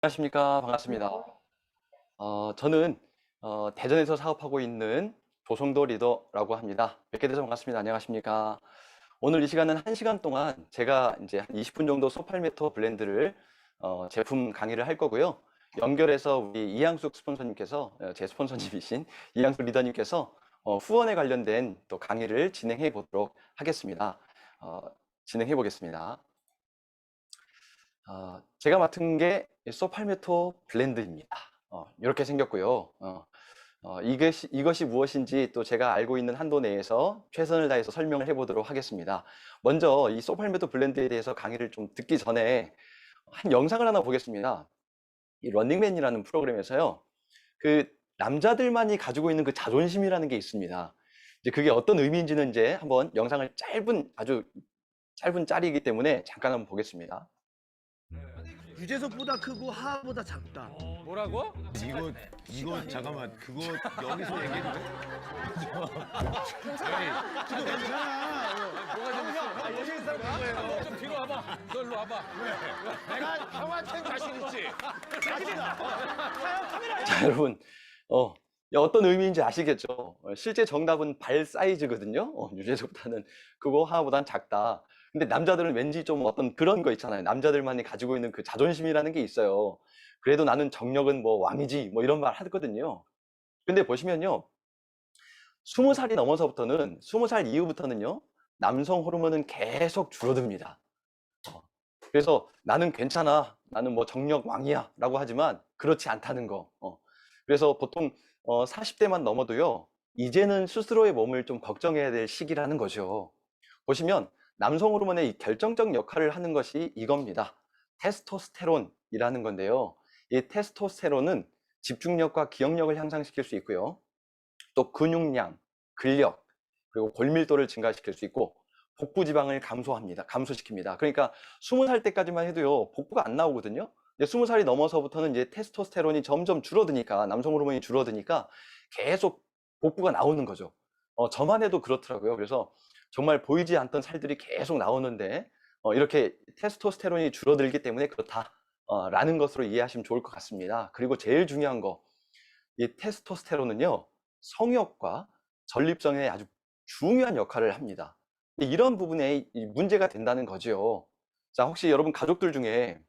안녕하십니까. 반갑습니다. 어, 저는 어, 대전에서 사업하고 있는 조성도 리더라고 합니다. 뵙게 돼서 반갑습니다. 안녕하십니까. 오늘 이 시간은 1시간 동안 제가 이제 한 20분 정도 소팔메토 블렌드를 어, 제품 강의를 할 거고요. 연결해서 우리 이양숙 스폰서님께서 어, 제 스폰서님이신 이양숙 리더님께서 어, 후원에 관련된 또 강의를 진행해 보도록 하겠습니다. 어, 진행해 보겠습니다. 어, 제가 맡은 게 소팔메토 블렌드입니다. 어, 이렇게 생겼고요. 어, 어, 이것이, 이것이 무엇인지 또 제가 알고 있는 한도 내에서 최선을 다해서 설명을 해보도록 하겠습니다. 먼저 이 소팔메토 블렌드에 대해서 강의를 좀 듣기 전에 한 영상을 하나 보겠습니다. 이 런닝맨이라는 프로그램에서요. 그 남자들만이 가지고 있는 그 자존심이라는 게 있습니다. 이제 그게 어떤 의미인지는 이제 한번 영상을 짧은 아주 짧은 짤이기 때문에 잠깐 한번 보겠습니다. 유재석보다 크고 하하보다 작다. 뭐라고? 이거 이거 잠깐만 그거 여기서 얘기해도 돼? 그거 괜찮아. 뭐가 좀 있어? 좀 뒤로 와봐. 너 일로 와봐. 내가 형한테 자신 있지. 자, 여러분, 어, 어떤 의미인지 아시겠죠? 어, 실제 정답은 발 사이즈거든요. 어, 유재석보다는 그거 하나보단 작다. 근데 남자들은 왠지 좀 어떤 그런 거 있잖아요. 남자들만이 가지고 있는 그 자존심이라는 게 있어요. 그래도 나는 정력은 뭐 왕이지, 뭐 이런 말 하거든요. 근데 보시면요. 스무 살이 넘어서부터는, 스무 살 이후부터는요, 남성 호르몬은 계속 줄어듭니다. 어, 그래서 나는 괜찮아. 나는 뭐 정력 왕이야. 라고 하지만 그렇지 않다는 거. 어, 그래서 보통 어, 40대만 넘어도요, 이제는 스스로의 몸을 좀 걱정해야 될 시기라는 거죠. 보시면 남성 호르몬의 이 결정적 역할을 하는 것이 이겁니다. 테스토스테론이라는 건데요. 이 테스토스테론은 집중력과 기억력을 향상시킬 수 있고요. 또 근육량, 근력, 그리고 골밀도를 증가시킬 수 있고 복부 지방을 감소합니다. 감소시킵니다. 그러니까 20살 때까지만 해도요. 복부가 안 나오거든요. 이제 20살이 넘어서부터는 이제 테스토스테론이 점점 줄어드니까 남성 호르몬이 줄어드니까 계속 복부가 나오는 거죠. 어, 저만 해도 그렇더라고요. 그래서 정말 보이지 않던 살들이 계속 나오는데 어, 이렇게 테스토스테론이 줄어들기 때문에 그렇다라는 것으로 이해하시면 좋을 것 같습니다. 그리고 제일 중요한 거, 이 테스토스테론은요 성욕과 전립선에 아주 중요한 역할을 합니다. 이런 부분에 이 문제가 된다는 거죠. 자, 혹시 여러분 가족들 중에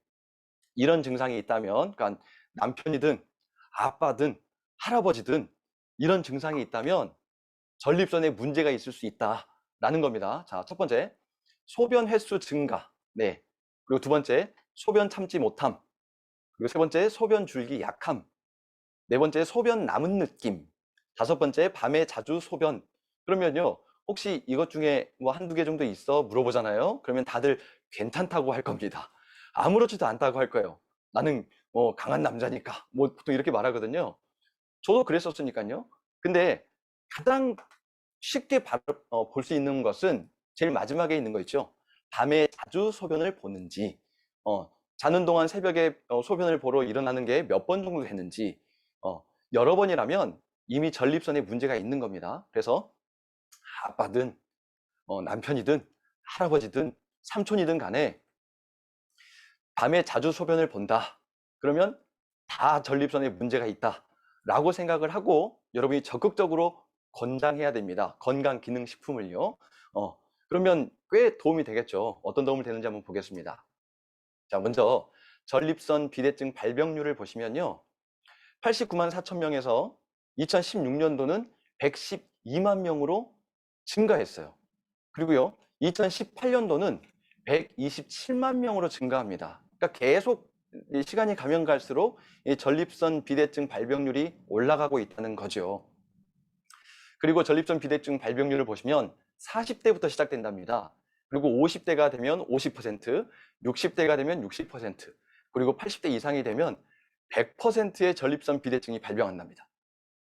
이런 증상이 있다면, 그러니까 남편이든 아빠든 할아버지든 이런 증상이 있다면 전립선에 문제가 있을 수 있다 라는 겁니다. 자, 첫 번째, 소변 횟수 증가. 네. 그리고 두 번째, 소변 참지 못함. 그리고 세 번째, 소변 줄기 약함. 네 번째, 소변 남은 느낌. 다섯 번째, 밤에 자주 소변. 그러면요, 혹시 이것 중에 뭐 한두 개 정도 있어? 물어보잖아요. 그러면 다들 괜찮다고 할 겁니다. 아무렇지도 않다고 할 거예요. 나는 뭐 강한 남자니까. 뭐 보통 이렇게 말하거든요. 저도 그랬었으니까요. 근데 가장 쉽게 어, 볼수 있는 것은 제일 마지막에 있는 거 있죠. 밤에 자주 소변을 보는지, 어, 자는 동안 새벽에 어, 소변을 보러 일어나는 게 몇 번 정도 됐는지, 어, 여러 번이라면 이미 전립선에 문제가 있는 겁니다. 그래서 아빠든 어, 남편이든 할아버지든 삼촌이든 간에 밤에 자주 소변을 본다. 그러면 다 전립선에 문제가 있다. 라고 생각을 하고 여러분이 적극적으로 권장해야 됩니다. 건강 기능 식품을요. 어, 그러면 꽤 도움이 되겠죠. 어떤 도움이 되는지 한번 보겠습니다. 자, 먼저 전립선 비대증 발병률을 보시면요. 89만 4천 명에서 2016년도는 112만 명으로 증가했어요. 그리고요, 2018년도는 127만 명으로 증가합니다. 그러니까 계속 시간이 가면 갈수록 이 전립선 비대증 발병률이 올라가고 있다는 거죠. 그리고 전립선 비대증 발병률을 보시면 40대부터 시작된답니다. 그리고 50대가 되면 50%, 60대가 되면 60%, 그리고 80대 이상이 되면 100%의 전립선 비대증이 발병한답니다.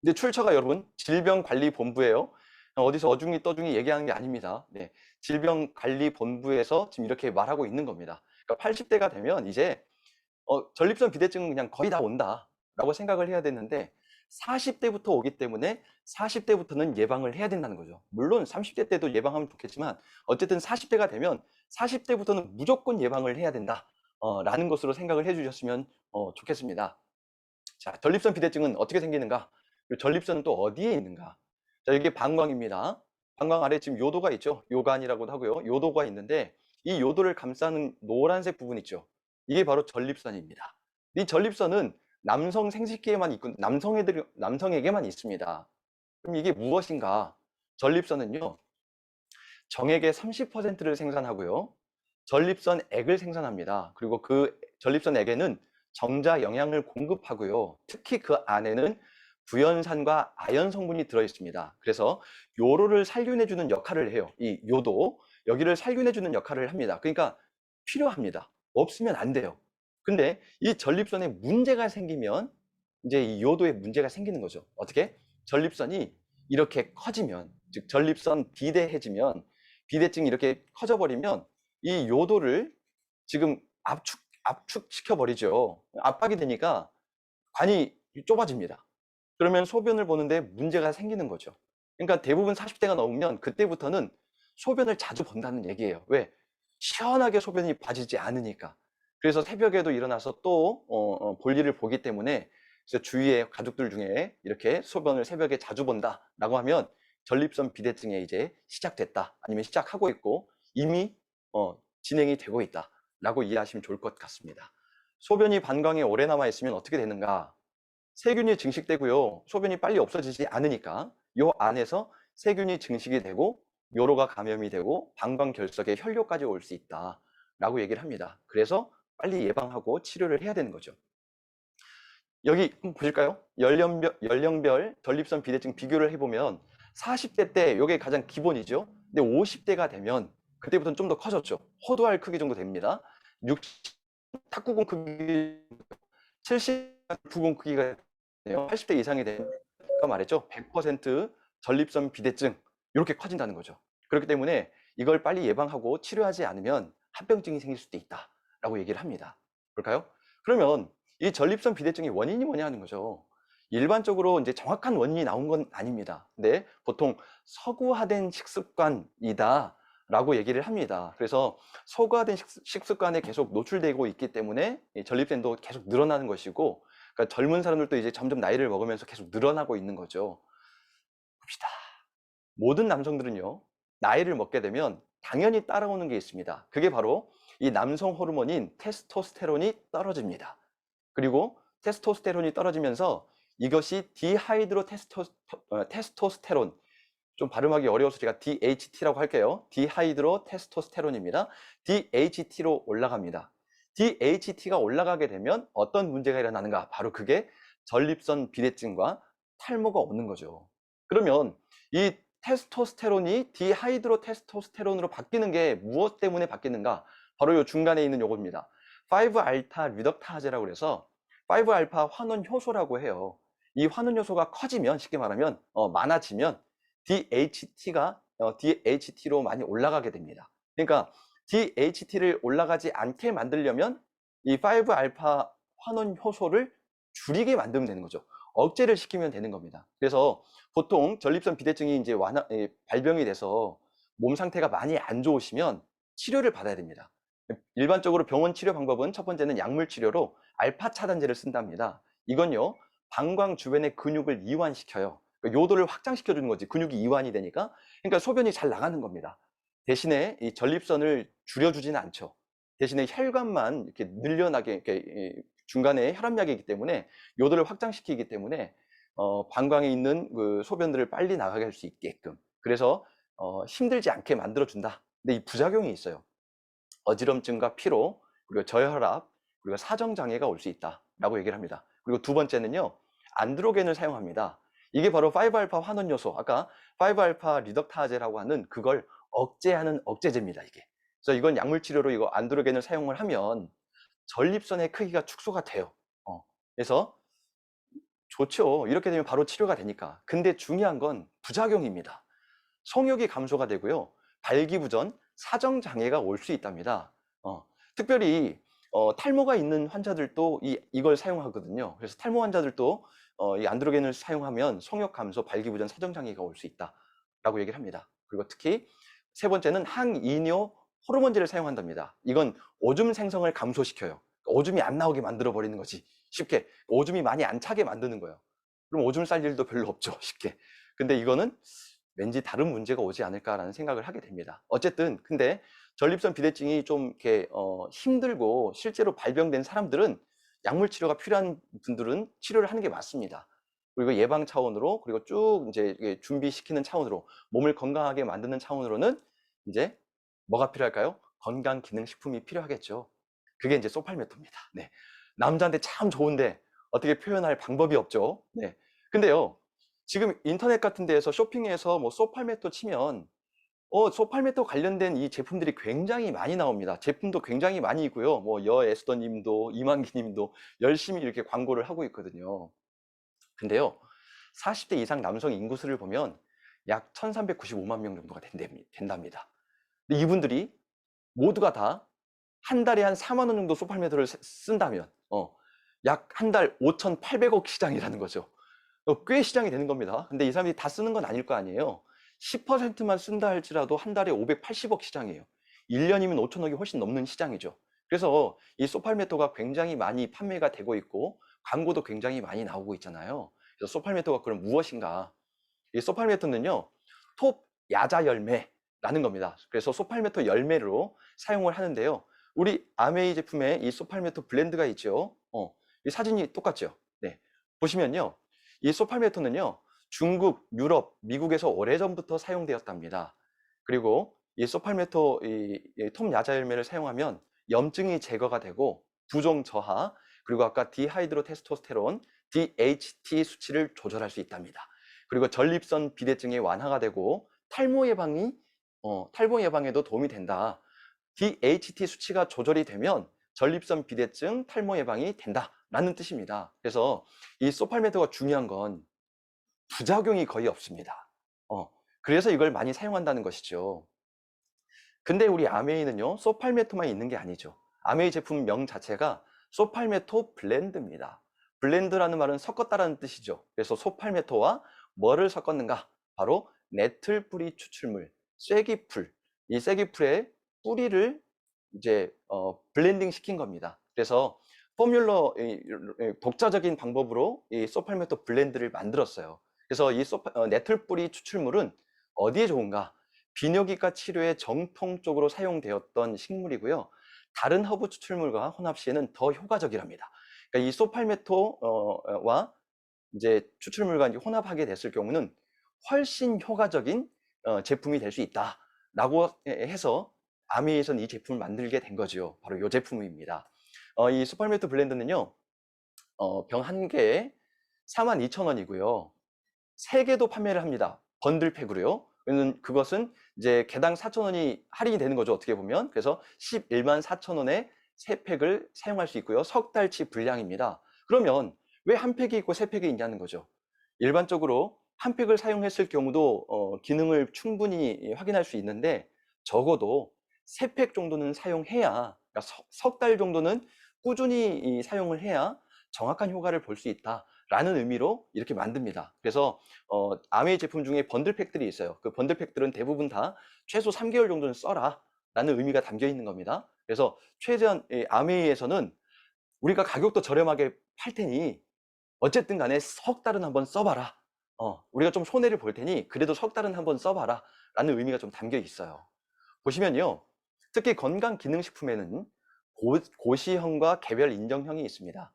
근데 출처가 여러분 질병관리본부예요. 어디서 어중이 떠중이 얘기하는 게 아닙니다. 네, 질병관리본부에서 지금 이렇게 말하고 있는 겁니다. 그러니까 80대가 되면 이제 어, 전립선 비대증은 그냥 거의 다 온다라고 생각을 해야 되는데 40대부터 오기 때문에 40대부터는 예방을 해야 된다는 거죠. 물론 30대 때도 예방하면 좋겠지만 어쨌든 40대가 되면 40대부터는 무조건 예방을 해야 된다. 어, 라는 것으로 생각을 해주셨으면 어, 좋겠습니다. 자, 전립선 비대증은 어떻게 생기는가? 전립선은 또 어디에 있는가? 자, 이게 방광입니다. 방광 아래 지금 요도가 있죠. 요관이라고도 하고요. 요도가 있는데 이 요도를 감싸는 노란색 부분 있죠. 이게 바로 전립선입니다. 이 전립선은 남성 생식기에만 있고 남성 애들 남성에게만 있습니다. 그럼 이게 무엇인가? 전립선은요. 정액의 30%를 생산하고요. 전립선 액을 생산합니다. 그리고 그 전립선 액에는 정자 영양을 공급하고요. 특히 그 안에는 부연산과 아연 성분이 들어 있습니다. 그래서 요로를 살균해 주는 역할을 해요. 이 요도 여기를 살균해 주는 역할을 합니다. 그러니까 필요합니다. 없으면 안 돼요. 근데 이 전립선에 문제가 생기면 이제 이 요도에 문제가 생기는 거죠. 어떻게? 전립선이 이렇게 커지면 즉 전립선 비대해지면 비대증이 이렇게 커져 버리면 이 요도를 지금 압축 압축시켜 버리죠. 압박이 되니까 관이 좁아집니다. 그러면 소변을 보는데 문제가 생기는 거죠. 그러니까 대부분 40대가 넘으면 그때부터는 소변을 자주 본다는 얘기예요. 왜? 시원하게 소변이 빠지지 않으니까. 그래서 새벽에도 일어나서 또 어, 어, 볼일을 보기 때문에 그래서 주위의 가족들 중에 이렇게 소변을 새벽에 자주 본다라고 하면 전립선 비대증에 이제 시작됐다 아니면 시작하고 있고 이미 어, 진행이 되고 있다라고 이해하시면 좋을 것 같습니다. 소변이 방광에 오래 남아 있으면 어떻게 되는가? 세균이 증식되고요. 소변이 빨리 없어지지 않으니까 요 안에서 세균이 증식이 되고 요로가 감염이 되고 방광 결석에 혈뇨까지 올 수 있다라고 얘기를 합니다. 그래서 빨리 예방하고 치료를 해야 되는 거죠. 여기 한번 보실까요? 연령별, 연령별 전립선 비대증 비교를 해보면 40대 때 이게 가장 기본이죠. 근데 50대가 되면 그때부터는 좀 더 커졌죠. 호두알 크기 정도 됩니다. 60 탁구공 크기, 70 부공 크기가 돼요. 80대 이상이 되면 아까 말했죠. 100% 전립선 비대증 이렇게 커진다는 거죠. 그렇기 때문에 이걸 빨리 예방하고 치료하지 않으면 합병증이 생길 수도 있다 라고 얘기를 합니다. 볼까요? 그러면 이 전립선 비대증의 원인이 뭐냐 하는 거죠. 일반적으로 이제 정확한 원인이 나온 건 아닙니다. 근데 보통 서구화된 식습관이다. 라고 얘기를 합니다. 그래서 서구화된 식습- 식습관에 계속 노출되고 있기 때문에 이 전립선도 계속 늘어나는 것이고, 그러니까 젊은 사람들도 이제 점점 나이를 먹으면서 계속 늘어나고 있는 거죠. 봅시다. 모든 남성들은요, 나이를 먹게 되면 당연히 따라오는 게 있습니다. 그게 바로 이 남성 호르몬인 테스토스테론이 떨어집니다. 그리고 테스토스테론이 떨어지면서 이것이 디하이드로 테스토, 어, 테스토스테론, 좀 발음하기 어려워서 제가 DHT라고 할게요. 디하이드로 테스토스테론입니다. DHT로 올라갑니다. DHT가 올라가게 되면 어떤 문제가 일어나는가? 바로 그게 전립선 비대증과 탈모가 오는 거죠. 그러면 이 테스토스테론이 디하이드로 테스토스테론으로 바뀌는 게 무엇 때문에 바뀌는가? 바로 이 중간에 있는 요겁니다. 5알타 리덕타제라고 그래서 5알파 환원 효소라고 해요. 이 환원 효소가 커지면 쉽게 말하면 어, 많아지면 DHT가 어, DHT로 많이 올라가게 됩니다. 그러니까 DHT를 올라가지 않게 만들려면 이 5알파 환원 효소를 줄이게 만들면 되는 거죠. 억제를 시키면 되는 겁니다. 그래서 보통 전립선 비대증이 이제 완화, 예, 발병이 돼서 몸 상태가 많이 안 좋으시면 치료를 받아야 됩니다. 일반적으로 병원 치료 방법은 첫 번째는 약물 치료로 알파 차단제를 쓴답니다. 이건요, 방광 주변의 근육을 이완시켜요. 그러니까 요도를 확장시켜 주는 거지. 근육이 이완이 되니까. 그러니까 소변이 잘 나가는 겁니다. 대신에 이 전립선을 줄여주지는 않죠. 대신에 혈관만 이렇게 늘려나게 이렇게 이 중간에 혈압약이기 때문에 요도를 확장시키기 때문에 어, 방광에 있는 그 소변들을 빨리 나가게 할 수 있게끔 그래서 어, 힘들지 않게 만들어 준다. 근데 이 부작용이 있어요. 어지럼증과 피로 그리고 저혈압 그리고 사정 장애가 올 수 있다라고 얘기를 합니다. 그리고 두 번째는요 안드로겐을 사용합니다. 이게 바로 5알파 환원 요소 아까 5알파 리덕타제라고 하는 그걸 억제하는 억제제입니다. 이게 그래서 이건 약물 치료로 이거 안드로겐을 사용을 하면 전립선의 크기가 축소가 돼요. 어, 그래서 좋죠. 이렇게 되면 바로 치료가 되니까. 근데 중요한 건 부작용입니다. 성욕이 감소가 되고요. 발기부전, 사정 장애가 올 수 있답니다. 어, 특별히 어, 탈모가 있는 환자들도 이, 이걸 사용하거든요. 그래서 탈모 환자들도 어, 이 안드로겐을 사용하면 성욕 감소, 발기부전, 사정 장애가 올 수 있다라고 얘기를 합니다. 그리고 특히 세 번째는 항이뇨 호르몬제를 사용한답니다. 이건 오줌 생성을 감소시켜요. 오줌이 안 나오게 만들어 버리는 거지. 쉽게 오줌이 많이 안 차게 만드는 거예요. 그럼 오줌 쌀 일도 별로 없죠. 쉽게. 근데 이거는 왠지 다른 문제가 오지 않을까라는 생각을 하게 됩니다. 어쨌든 근데 전립선 비대증이 좀 이렇게 어, 힘들고 실제로 발병된 사람들은 약물 치료가 필요한 분들은 치료를 하는 게 맞습니다. 그리고 예방 차원으로 그리고 쭉 이제 준비시키는 차원으로 몸을 건강하게 만드는 차원으로는 이제 뭐가 필요할까요? 건강 기능 식품이 필요하겠죠. 그게 이제 소팔메토입니다. 네. 남자한테 참 좋은데 어떻게 표현할 방법이 없죠. 네. 근데요. 지금 인터넷 같은 데에서 쇼핑에서 뭐 소팔메토 치면 어, 소팔메토 관련된 이 제품들이 굉장히 많이 나옵니다. 제품도 굉장히 많이 있고요. 뭐 여 에스더 님도 이만기 님도 열심히 이렇게 광고를 하고 있거든요. 근데요. 40대 이상 남성 인구수를 보면 약 1395만 명 정도가 된답니- 된답니다. 이분들이 모두가 다 한 달에 한 4만 원 정도 소팔메토를 쓰- 쓴다면 어, 약 한 달 5,800억 시장이라는 거죠. 어, 꽤 시장이 되는 겁니다. 근데 이 사람들이 다 쓰는 건 아닐 거 아니에요. 10%만 쓴다 할지라도 한 달에 580억 시장이에요. 1년이면 5천억이 훨씬 넘는 시장이죠. 그래서 이 소팔메토가 굉장히 많이 판매가 되고 있고 광고도 굉장히 많이 나오고 있잖아요. 그래서 소팔메토가 그럼 무엇인가? 이 소팔메토는요, 톱 야자 열매라는 겁니다. 그래서 소팔메토 열매로 사용을 하는데요. 우리 아메이 제품에 이 소팔메토 블렌드가 있죠. 어, 이 사진이 똑같죠. 네. 보시면요. 이 소팔메토는요. 중국, 유럽, 미국에서 오래전부터 사용되었답니다. 그리고 이 소팔메토 이, 이톱 야자 열매를 사용하면 염증이 제거가 되고 부종 저하, 그리고 아까 디하이드로 테스토스테론, DHT 수치를 조절할 수 있답니다. 그리고 전립선 비대증의 완화가 되고 탈모 예방이 어, 탈모 예방에도 도움이 된다. DHT 수치가 조절이 되면 전립선 비대증, 탈모 예방이 된다 라는 뜻입니다. 그래서 이 소팔메토가 중요한 건 부작용이 거의 없습니다. 어, 그래서 이걸 많이 사용한다는 것이죠. 근데 우리 아메이는요, 소팔메토만 있는 게 아니죠. 아메이 제품 명 자체가 소팔메토 블렌드입니다. 블렌드라는 말은 섞었다라는 뜻이죠. 그래서 소팔메토와 뭐를 섞었는가? 바로 네틀 뿌리 추출물, 쐐기풀. 이 쐐기풀의 뿌리를 이제 어, 블렌딩 시킨 겁니다. 그래서 포뮬러 이, 이, 독자적인 방법으로 이 소팔메토 블렌드를 만들었어요. 그래서 이 소파, 어, 네틀 뿌리 추출물은 어디에 좋은가? 비뇨기과 치료에 정통적으로 사용되었던 식물이고요. 다른 허브 추출물과 혼합 시에는 더 효과적이랍니다. 그러니까 이 소팔메토와 이제 추출물과 혼합하게 됐을 경우는 훨씬 효과적인 어, 제품이 될 수 있다라고 해서 아미에선 이 제품을 만들게 된 거죠. 바로 이 제품입니다. 어, 이 소팔메토 블렌드는요, 어, 병 한 개에 42,000원이고요. 세 개도 판매를 합니다. 번들팩으로요. 그것은 이제 개당 4,000원이 할인이 되는 거죠. 어떻게 보면. 그래서 11만 4,000원에 세 팩을 사용할 수 있고요. 석 달치 분량입니다. 그러면 왜 한 팩이 있고 세 팩이 있냐는 거죠. 일반적으로 한 팩을 사용했을 경우도 어, 기능을 충분히 확인할 수 있는데 적어도 세 팩 정도는 사용해야 그러니까 석 달 정도는 꾸준히 이 사용을 해야 정확한 효과를 볼 수 있다라는 의미로 이렇게 만듭니다. 그래서 어, 아메이 제품 중에 번들팩들이 있어요. 그 번들팩들은 대부분 다 최소 3개월 정도는 써라 라는 의미가 담겨 있는 겁니다. 그래서 최대한 이 아메이에서는 우리가 가격도 저렴하게 팔 테니 어쨌든 간에 석 달은 한번 써봐라. 어, 우리가 좀 손해를 볼 테니 그래도 석 달은 한번 써봐라 라는 의미가 좀 담겨 있어요. 보시면요. 특히 건강기능식품에는 고, 고시형과 개별 인정형이 있습니다.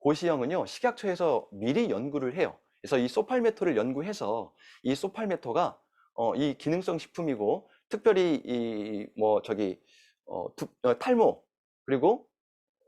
고시형은요, 식약처에서 미리 연구를 해요. 그래서 이 소팔메토를 연구해서 이 소팔메토가 어, 이 기능성 식품이고 특별히 이 뭐 저기 어, 두, 어, 탈모 그리고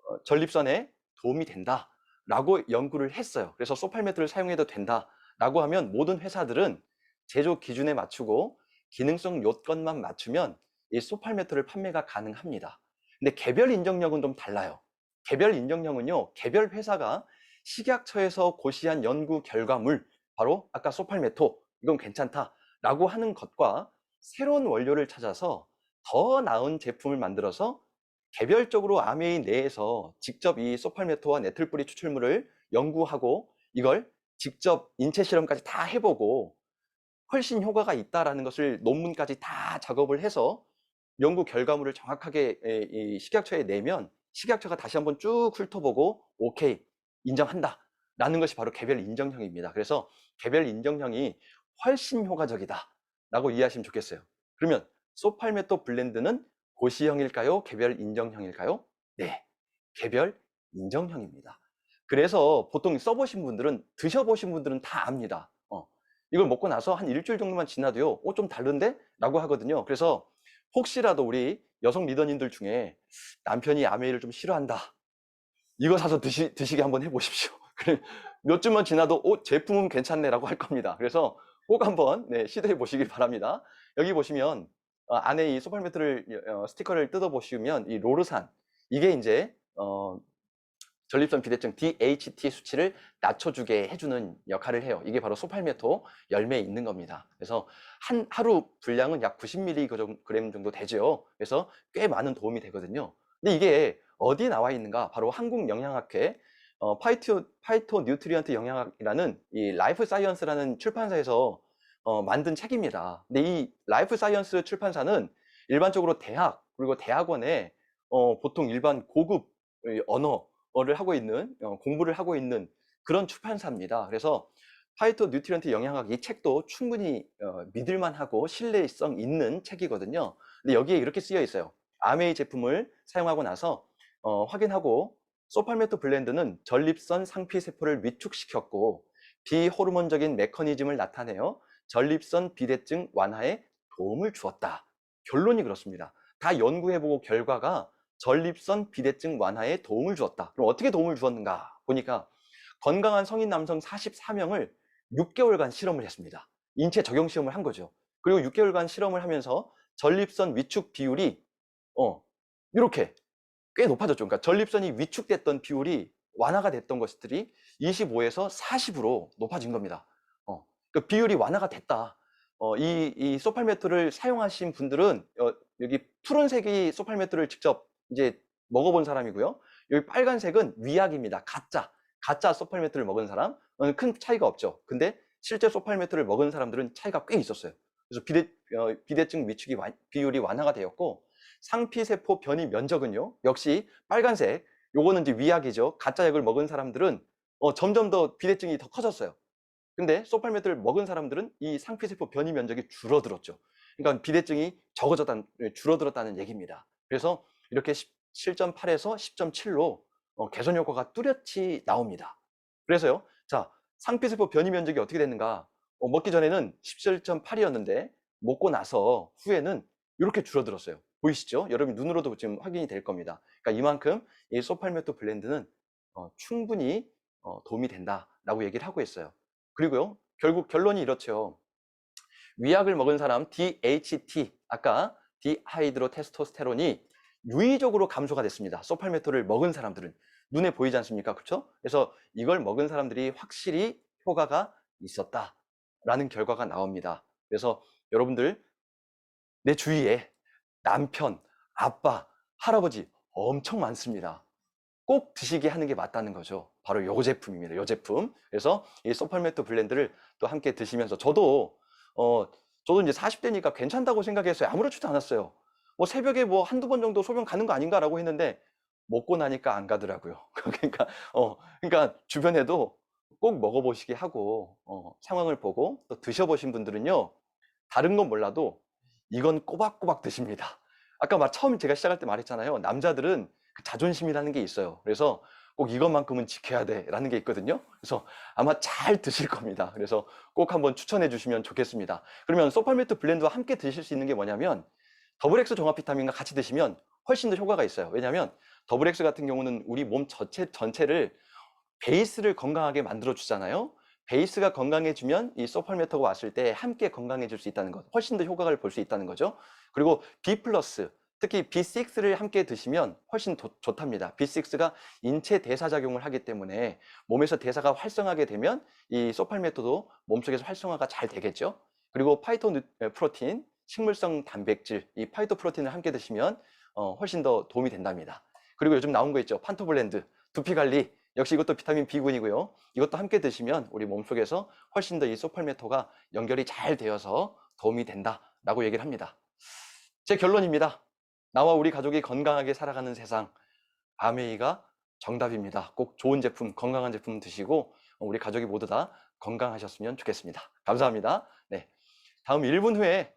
어, 전립선에 도움이 된다라고 연구를 했어요. 그래서 소팔메토를 사용해도 된다라고 하면 모든 회사들은 제조 기준에 맞추고 기능성 요건만 맞추면 이 소팔메토를 판매가 가능합니다. 근데 개별 인정령은 좀 달라요. 개별 인정령은요, 개별 회사가 식약처에서 고시한 연구 결과물, 바로 아까 소팔메토, 이건 괜찮다라고 하는 것과 새로운 원료를 찾아서 더 나은 제품을 만들어서 개별적으로 아메이 내에서 직접 이 소팔메토와 네틀뿌리 추출물을 연구하고 이걸 직접 인체 실험까지 다 해보고 훨씬 효과가 있다라는 것을 논문까지 다 작업을 해서 연구 결과물을 정확하게 이 식약처에 내면 식약처가 다시 한번 쭉 훑어보고 오케이 인정한다 라는 것이 바로 개별 인정형입니다. 그래서 개별 인정형이 훨씬 효과적이다 라고 이해하시면 좋겠어요. 그러면 소팔메토 블렌드는 고시형일까요? 개별 인정형일까요? 네, 개별 인정형입니다. 그래서 보통 써보신 분들은 드셔보신 분들은 다 압니다. 어, 이걸 먹고 나서 한 일주일 정도만 지나도요, 어, 좀 다른데? 라고 하거든요. 그래서 혹시라도 우리 여성 리더님들 중에 남편이 아메이를 좀 싫어한다. 이거 사서 드시, 드시게 한번 해보십시오. 몇 주만 지나도, 어, 제품은 괜찮네라고 할 겁니다. 그래서 꼭 한번 네, 시도해 보시길 바랍니다. 여기 보시면 어, 안에 이 소팔메트를 어, 스티커를 뜯어 보시면 이 로르산 이게 이제 어, 전립선 비대증 DHT 수치를 낮춰주게 해주는 역할을 해요. 이게 바로 소팔메토 열매에 있는 겁니다. 그래서 한 하루 분량은 약 90mg 정도 되죠. 그래서 꽤 많은 도움이 되거든요. 근데 이게 어디에 나와 있는가? 바로 한국영양학회 어, 파이토, 파이토 뉴트리언트 영양학이라는 이 라이프 사이언스라는 출판사에서 어, 만든 책입니다. 근데 이 라이프 사이언스 출판사는 일반적으로 대학 그리고 대학원에 어, 보통 일반 고급 이 언어 를 하고 있는 어, 공부를 하고 있는 그런 출판사입니다. 그래서 파이토 뉴트리언트 영양학 이 책도 충분히 어, 믿을만하고 신뢰성 있는 책이거든요. 근데 여기에 이렇게 쓰여 있어요. 아메이 제품을 사용하고 나서 어, 확인하고 소팔메토 블렌드는 전립선 상피 세포를 위축시켰고 비호르몬적인 메커니즘을 나타내어 전립선 비대증 완화에 도움을 주었다. 결론이 그렇습니다. 다 연구해보고 결과가 전립선 비대증 완화에 도움을 주었다. 그럼 어떻게 도움을 주었는가? 보니까 건강한 성인 남성 44명을 6개월간 실험을 했습니다. 인체 적용 시험을 한 거죠. 그리고 6개월간 실험을 하면서 전립선 위축 비율이 어 이렇게 꽤 높아졌죠. 그러니까 전립선이 위축됐던 비율이 완화가 됐던 것들이 25에서 40으로 높아진 겁니다. 어, 그 비율이 완화가 됐다. 어, 이, 이 소팔메토를 사용하신 분들은 어, 여기 푸른색이 소팔메토를 직접 이제 먹어본 사람이고요. 여기 빨간색은 위약입니다. 가짜. 가짜 소팔메토를 먹은 사람. 어, 큰 차이가 없죠. 근데 실제 소팔메토를 먹은 사람들은 차이가 꽤 있었어요. 그래서 비대, 어, 비대증 위축이 완- 비율이 완화가 되었고 상피세포 변이 면적은요. 역시 빨간색. 요거는 이제 위약이죠. 가짜 약을 먹은 사람들은 어, 점점 더 비대증이 더 커졌어요. 근데 소팔메토를 먹은 사람들은 이 상피세포 변이 면적이 줄어들었죠. 그러니까 비대증이 적어졌다는, 줄어들었다는 얘기입니다. 그래서 이렇게 7.8에서 10.7로 어, 개선 효과가 뚜렷이 나옵니다. 그래서요, 자, 상피세포 변이 면적이 어떻게 됐는가? 어, 먹기 전에는 17.8이었는데, 먹고 나서 후에는 이렇게 줄어들었어요. 보이시죠? 여러분 눈으로도 지금 확인이 될 겁니다. 그러니까 이만큼 이 소팔메토 블렌드는 어, 충분히 어, 도움이 된다라고 얘기를 하고 있어요. 그리고요, 결국 결론이 이렇죠. 위약을 먹은 사람 DHT, 아까 디하이드로 테스토스테론이 유의적으로 감소가 됐습니다. 소팔메토를 먹은 사람들은 눈에 보이지 않습니까? 그렇죠? 그래서 이걸 먹은 사람들이 확실히 효과가 있었다라는 결과가 나옵니다. 그래서 여러분들 내 주위에 남편, 아빠, 할아버지 엄청 많습니다. 꼭 드시게 하는 게 맞다는 거죠. 바로 요 제품입니다. 요 제품. 그래서 이 소팔메토 블렌드를 또 함께 드시면서 저도 어 저도 이제 40대니까 괜찮다고 생각했어요. 아무렇지도 않았어요. 뭐 새벽에 뭐 한두 번 정도 소변 가는 거 아닌가라고 했는데 먹고 나니까 안 가더라고요. 그러니까 어 그러니까 주변에도 꼭 먹어보시게 하고 어, 상황을 보고 또 드셔보신 분들은요 다른 건 몰라도 이건 꼬박꼬박 드십니다. 아까 막 처음 제가 시작할 때 말했잖아요. 남자들은 그 자존심이라는 게 있어요. 그래서 꼭 이것만큼은 지켜야 돼라는 게 있거든요. 그래서 아마 잘 드실 겁니다. 그래서 꼭 한번 추천해 주시면 좋겠습니다. 그러면 소팔메토 블렌드와 함께 드실 수 있는 게 뭐냐면 더블엑스 종합 비타민과 같이 드시면 훨씬 더 효과가 있어요. 왜냐하면 더블엑스 같은 경우는 우리 몸 전체 전체를 베이스를 건강하게 만들어 주잖아요. 베이스가 건강해지면 이 소팔메토가 왔을 때 함께 건강해질 수 있다는 것, 훨씬 더 효과를 볼 수 있다는 거죠. 그리고 B 플러스, 특히 B6를 함께 드시면 훨씬 도- 좋답니다. B6가 인체 대사 작용을 하기 때문에 몸에서 대사가 활성하게 되면 이 소팔메토도 몸속에서 활성화가 잘 되겠죠. 그리고 파이토 프로틴, 식물성 단백질, 이 파이토 프로틴을 함께 드시면 어, 훨씬 더 도움이 된답니다. 그리고 요즘 나온 거 있죠. 판토블렌드, 두피 관리. 역시 이것도 비타민 B군이고요. 이것도 함께 드시면 우리 몸속에서 훨씬 더 이 소팔메토가 연결이 잘 되어서 도움이 된다라고 얘기를 합니다. 제 결론입니다. 나와 우리 가족이 건강하게 살아가는 세상. 아메이가 정답입니다. 꼭 좋은 제품, 건강한 제품 드시고 우리 가족이 모두 다 건강하셨으면 좋겠습니다. 감사합니다. 네. 다음 1분 후에